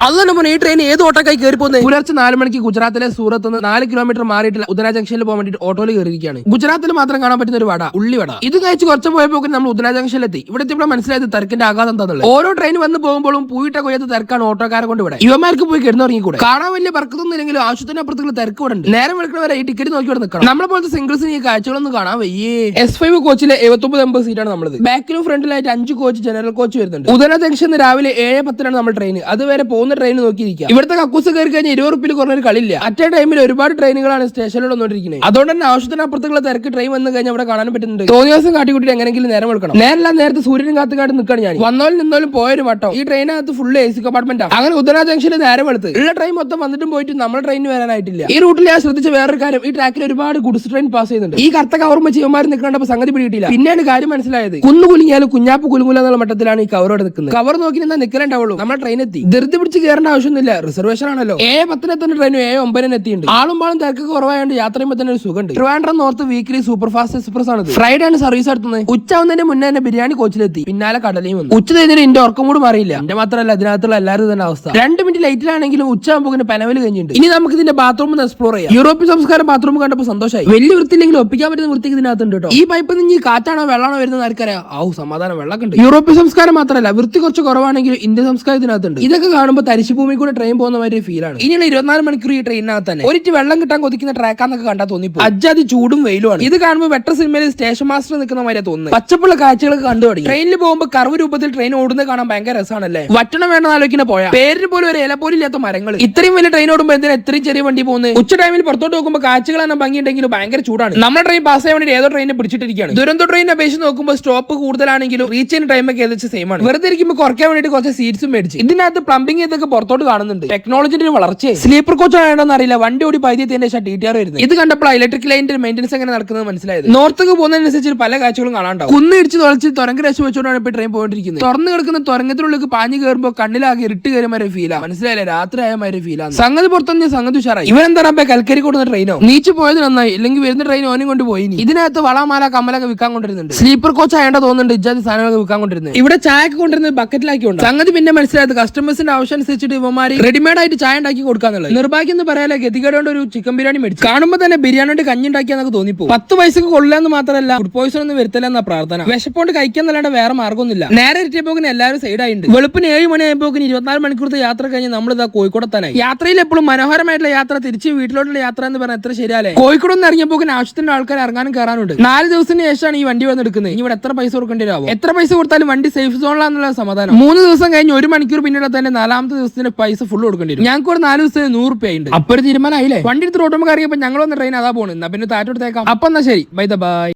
തന്നെ മോനെ ഈ ട്രെയിൻ ഏത് ഓട്ടോക്കായി കയറി പോകുന്നത് പുലർച്ചെ നാല് മണിക്ക് ഗുജറാത്തിലെ സൂറത്ത് നിന്ന് നാല് കിലോമീറ്റർ മാറിയിട്ടുള്ള ഉദന ജംഗ്ഷനിൽ പോകാൻ വേണ്ടി ഓട്ടോയിൽ കയറിയിരിക്കുകയാണ് ഗുജറാത്തിൽ മാത്രം കാണാൻ പറ്റുന്ന ഒരു വട ഉള്ളിവട ഇത് കഴിച്ച് കുറച്ച് പോയപ്പോൾ നമ്മൾ ഉദന ജംഗ്ഷനിലെത്തി ഇവിടെ ഇവിടെ മനസ്സിലായത് തിരക്കിന്റെ ആഘാതം എന്താണെന്നുള്ളത് ഓരോ ട്രെയിൻ വന്ന് പോകുമ്പോഴും പൂയിട്ട കൊയ്യാത്ത തിരക്കാണ് ഓട്ടോക്കാരെ കൊണ്ട് ഇവിടെ. യുവമാർക്ക് പോയി കിടന്നുറങ്ങിക്കൂടെ? കാണാൻ വലിയ പറക്കത്തൊന്നും ഇല്ലെങ്കിലും ആവശ്യത്തിന് അപ്പുറത്തുള്ള തിരക്ക് ഇവിടെ ഉണ്ട്. നേരം വരെ ഈ ടിക്കറ്റ് നോക്കി ഇവിടെ നിൽക്കണം. നമ്മളെ പോലത്തെ സിംഗിൾസിന് ഈ കാഴ്ചകളൊന്നും കാണാൻ വയ്യേ. എസ് ഫൈവ് കോച്ചിലെ എഴുപത്തൊമ്പത് എൺപത് സീറ്റാണ് നമ്മളത്. ബാക്കിലും ഫ്രണ്ടിലായിട്ട് അഞ്ച് കോച്ച് ജനറൽ കോച്ച് വരുന്നുണ്ട്. ഉദന ജംഗ്ഷൻ രാവിലെ ഏഴ് പത്തിനാണ് നമ്മൾ ട്രെയിൻ അതുവരെ പോകുന്ന ട്രെയിൻ നോക്കിയിരിക്കുക ഇവിടുത്തെ കക്കൂസ് കയറി കഴിഞ്ഞാൽ ഇരുപത് റുപ്പിൽ കുറഞ്ഞൊരു കളിയില്ല. അറ്റ ടൈമിൽ ഒരുപാട് ട്രെയിനുകളാണ് സ്റ്റേഷനിൽ വന്നുകൊണ്ടിരിക്കുന്നത് അതുകൊണ്ട് തന്നെ ആവശ്യത്തിന് അപ്പുറത്തുള്ള തിരക്ക് ട്രെയിൻ വന്നു കഴിഞ്ഞാൽ അവിടെ കാണാൻ പറ്റുന്നുണ്ട്. തോന്നിയ ദിവസം കാട്ടിക്കുട്ടി എങ്ങനെങ്കിലും നേരം എടുക്കണം. നേരെല്ലാം നേരത്തെ സൂര്യനും കാത്തു കാട്ട് നിൽക്കണം ഞാൻ വന്നാലും നിന്നാലും പോയൊരു വട്ടം. ഈ ട്രെയിനകത്ത് ഫുൾ എ സി കമ്പാർട്ട്മെന്റ് അങ്ങനെ ഉദന ജംഗ്ഷനിൽ നേരം എടുത്ത്. ഉള്ള ട്രെയിൻ മൊത്തം വന്നിട്ടും പോയിട്ട് നമ്മൾ ട്രെയിൻ വരാനായിട്ടില്ല. ഈ റൂട്ടിൽ ഞാൻ ശ്രദ്ധിച്ച വേറൊരു കാര്യം. ഈ ട്രാക്കിൽ ഒരുപാട് ഗുഡ്സ് ട്രെയിൻ പാസ് ചെയ്യുന്നുണ്ട് ഈ കറുത്ത കവർമ്മ ചെയ്യുമാർ നിൽക്കേണ്ടപ്പോൾ സംഗതി പിടിയിട്ടില്ല പിന്നെയാണ് കാര്യം മനസ്സിലായത്. കുന്നു കുലുങ്ങിയാലും കുഞ്ഞാപ്പ് കുലുങ്ങുല എന്നുള്ള മട്ടത്തിലാണ് ഈ കവറോടെ നിൽക്കുന്നത് കവർ നോക്കി നിന്നാൽ നിൽക്കലുണ്ടാവുള്ളൂ നമ്മൾ ട്രെയിൻ എത്തി. ധൃതി പിടിച്ച് കയറേണ്ട ആവശ്യമൊന്നുമില്ല. റിസർവേഷൻ ആണല്ലോ. ഏ പത്തിന് എത്തുന്ന ട്രെയിനും ഏ ഒമ്പതിന് എത്തിയിട്ടുണ്ട്. ആളും പാളും തിരക്ക് കുറവായതുകൊണ്ട് യാത്ര ചെയ്യുമ്പോൾ തന്നെ ഒരു സുഖമുണ്ട്. Trivandrum north weekly super fast express ആണ് ഫ്രൈഡേ ആണ് സർവീസ് നടത്തുന്നത്. ഉച്ചാവുന്നതിന് മുന്നേ തന്നെ ബിരിയാണി കോച്ചിലെത്തി. പിന്നാലെ കടലയും വന്നു. ഉച്ച തന്നെ എന്റെ ഉറക്കം കൂടി മാറിയില്ല. എന്റെ മാത്രമല്ല അതിനകത്തുള്ള എല്ലാവരും തന്നെ അവസ്ഥ. രണ്ട് മിനിറ്റ് ലൈറ്റിലാണെങ്കിലും ഉച്ചയാകുമ്പോൾ പനവൽ കഴിഞ്ഞിട്ടുണ്ട്. ഇനി നമുക്ക് ഇതിന്റെ ബാത്റൂം ഒന്ന് എക്സ്പ്ലോർ ചെയ്യാം. യൂറോപ്യൻ സംസ്കാരം ബാത്റൂം കണ്ടപ്പോൾ സന്തോഷമായി വലിയ വൃത്തിയില്ലെങ്കിൽ ഒപ്പിക്കാൻ പറ്റുന്ന വൃത്തിക്ക് ഇതിനകത്തുണ്ട് കേട്ടോ. ഈ പൈപ്പ് നിന്ന് കാറ്റാണോ വെള്ളമാണോ വരുന്നത് ആർക്കറിയാം? ഔ സമാധാനം വെള്ളം കണ്ടു യൂറോപ്യൻ സംസ്കാരം മാത്രമല്ല വൃത്തി കുറച്ച് കുറവാണെങ്കിലും ഇന്ത്യൻ സംസ്കാരം ഇതിനകത്തുണ്ട്. ഇതൊക്കെ കാണുമ്പോൾ തരിശു ഭൂമി കൂടെ ട്രെയിൻ പോകുന്ന മാതിരി ഫീൽ ആണ്. ഇനിയുള്ള ഇരുപത്തിനാല് മണിക്കൂർ ഈ ട്രെയിനകത്ത് തന്നെ. ഒരിറ്റ് വെള്ളം കിട്ടാൻ കൊതിക്കുന്ന ട്രാക്കാന്നൊക്കെ കണ്ടാൽ തോന്നിപ്പോ അജ്ജാതി ചൂടും വെയിലുമാണ് ഇത് കാണുമ്പോൾ വെട്ടർ സിനിമയിൽ സ്റ്റേഷൻ മാസ്റ്റർ നിൽക്കുന്ന മാതിരി തോന്നുന്നത് പച്ചപ്പുള്ള കാഴ്ചകളൊക്കെ കണ്ടു തുടങ്ങി. ട്രെയിനിൽ പോകുമ്പോൾ കർവ് രൂപത്തിൽ ട്രെയിൻ ഓടുന്നത് കാണാൻ ഭയങ്കര രസമാണല്ലേ വറ്റണം വേണം ആലോചിക്കുന്ന പോയാ. പേരിന് പോലും ഒരു ഇല പോലും ഇല്ലാത്ത മരങ്ങൾ ഇത്രയും വലിയ ട്രെയിൻ ഓടുമ്പോൾ എന്തിനാ ഇത്രയും ചെറിയ വണ്ടി പോകുന്നത് ഉച്ച ടൈമിൽ പുറത്തോട്ട് നോക്കുമ്പോൾ കാഴ്ചകൾ തന്നെ ഭംഗിയുണ്ടെങ്കിലും ഭയങ്കര ചൂടാണ്. നമ്മുടെ ട്രെയിൻ പാസ് ചെയ്യാൻ വേണ്ടി ഏതോ ട്രെയിനെ പിടിച്ചിട്ടിരിക്കുകയാണ്. ദുരന്തോ ട്രെയിൻ അപേക്ഷിച്ച് നോക്കുമ്പോൾ സ്റ്റോപ്പ് കൂടുതലാണെങ്കിലും റീച്ച് ചെയ്യുന്ന ടൈമൊക്കെ ഏകദേശം സെയിം ആണ്. വെറുതെ ഇരിക്കുമ്പോൾ കുറയ്ക്കാൻ വേണ്ടി കുറച്ച് സീറ്റ്സും മേടിച്ച്. ഇതിനകത്ത് പ്ലംബിംഗ് ഇതൊക്കെ പുറത്തോട്ട് കാണുന്നുണ്ട്. ടെക്നോളജിന്റെ വളർച്ച സ്ലീപ്പർ കോച്ച് ആയതാണെന്ന് അറിയില്ല. വണ്ടി ഓടി പൈദ്യത്തിന്റെ ശേഷം ടി ടി ആർ വരുന്നത്. ഇത് കണ്ടപ്പോൾ ഇലക്ട്രിക് ലൈനിന്റെ മെയിന്റൻസ് എങ്ങനെ നടക്കുന്നത് മനസ്സിലായത്? നോർത്തേക്ക് പോകുന്നതിനനുസരിച്ച് പല കാഴ്ചകളും കാണാണ്ടാവും കുന്ന് ഇടിച്ച് തുളച്ച് തുരങ്ക രസം വെച്ചുകൊണ്ടാണ് ഇപ്പോൾ ട്രെയിൻ പോയിട്ടിരിക്കുന്നത് തുറന്നു കിടക്കുന്ന തുരങ്കത്തിനുള്ളിൽ പാഞ്ഞു കയറുമ്പോൾ കണ്ണിലാകെ ഇരുട്ട് കയറിയ ഫീലാ മനസ്സിലായില്ലേ? രാത്രി ആയ മാതിരി ഫീലാണ് സംഗതി പുറത്തുനിന്ന് സംഗതി ഉഷാറായി. ഇവരെന്താ പറയുക കൽക്കരി കൊടുക്കുന്ന ട്രെയിനോ നീച്ച് പോയത് നന്നായി. അല്ലെങ്കിൽ വരുന്ന ട്രെയിൻ ഓനും കൊണ്ട് പോയി. ഇതിനകത്ത് വളമാല കമ്മലൊക്കെ വിൽക്കാൻ കൊണ്ടിരുന്നുണ്ട് സ്ലീപ്പർ കോച്ച് ആയണ്ട തോന്നുന്നുണ്ട് ഇജാതി സാധനങ്ങളൊക്കെ വിൽക്കാൻ കൊണ്ടിരുന്നത് ഇവിടെ ചായ കൊണ്ടിരുന്നത് ബക്കറ്റിലാക്കി ഉണ്ട് സംഗതി പിന്നെ മനസ്സിലായത് കസ്റ്റമേഴ്സിന്റെ ആവശ്യം അനുസരിച്ചിട്ട് ഇവമാര് റെഡിമേഡ് ആയിട്ട് ചായ ഉണ്ടാക്കി കൊടുക്കാന്നുള്ളത്. നിർഭാഗ്യം എന്ന് പറയാല ഗതികേടുകൊണ്ട് ഒരു ചിക്കൻ ബിരിയാണി മേടിച്ചു കാണുമ്പോൾ തന്നെ ബിരിയാണി കഞ്ഞി ഉണ്ടാക്കിയെന്നൊക്കെ തോന്നിപ്പോ പത്ത് പൈസക്ക് കൊള്ളില്ലെന്ന് മാത്രമല്ല ഫുഡ് പോയിസൺ ഒന്നും വരുത്തില്ല എന്ന പ്രാർത്ഥന. വിശപ്പോണ്ട് കഴിക്കാന്നല്ലാണ്ട് വേറെ മാർഗമൊന്നുമില്ല നേരെ എത്തിയപ്പോക്കിന് എല്ലാവരും സൈഡ് ആയിട്ടുണ്ട് വെളുപ്പിന് ഏഴ് മണി ആയപ്പോക്കിന് ഇരുപത്തിനാല് മണിക്കൂറത്തെ യാത്ര കഴിഞ്ഞ് നമ്മൾ ഇതാ കോഴിക്കോടെത്താനായി. യാത്രയിൽ എപ്പോഴും മനോഹരമായിട്ടുള്ള യാത്ര തിരിച്ച് വീട്ടിലോട്ടുള്ള യാത്ര എന്ന് പറഞ്ഞാൽ എത്ര ശരിയാലേ. കോഴിക്കോട് നിന്ന് ഇറങ്ങിയപ്പോക്കിന് ആവശ്യത്തിന്റെ ആൾക്കാർ ഇറങ്ങാനും കയറാനുണ്ട് നാല് ദിവസത്തിന് ശേഷമാണ് ഈ വണ്ടി വന്നെടുക്കുന്നത് ഇനി ഇവിടെ എത്ര പൈസ കൊടുക്കേണ്ടി വരാമോ എത്ര പൈസ കൊടുത്താലും വണ്ടി സേഫ് സോണിലാന്നുള്ള സമാധാനം. മൂന്ന് ദിവസം കഴിഞ്ഞ് ഒരു മണിക്കൂർ പിന്നീട് തന്നെ നാലാമത്തെ ദിവസത്തിന് പൈസ ഫുൾ കൊടുക്കേണ്ടി വരും. ഞങ്ങൾക്ക് ഒരു നാല് ദിവസത്തിന് നൂറ് രൂപ ഉണ്ട് അപ്പൊ ഒരു തീരുമാനമായില്ലേ വണ്ടി എടുത്ത് റോട്ടുമ്പോൾ കറിയപ്പോ ഞങ്ങൾ വന്ന ട്രെയിൻ അതാ പോകുന്നത് എന്നാ പിന്നെ താറ്റോട്ടേക്കാം അപ്പൊ എന്നാ ശരി. By the by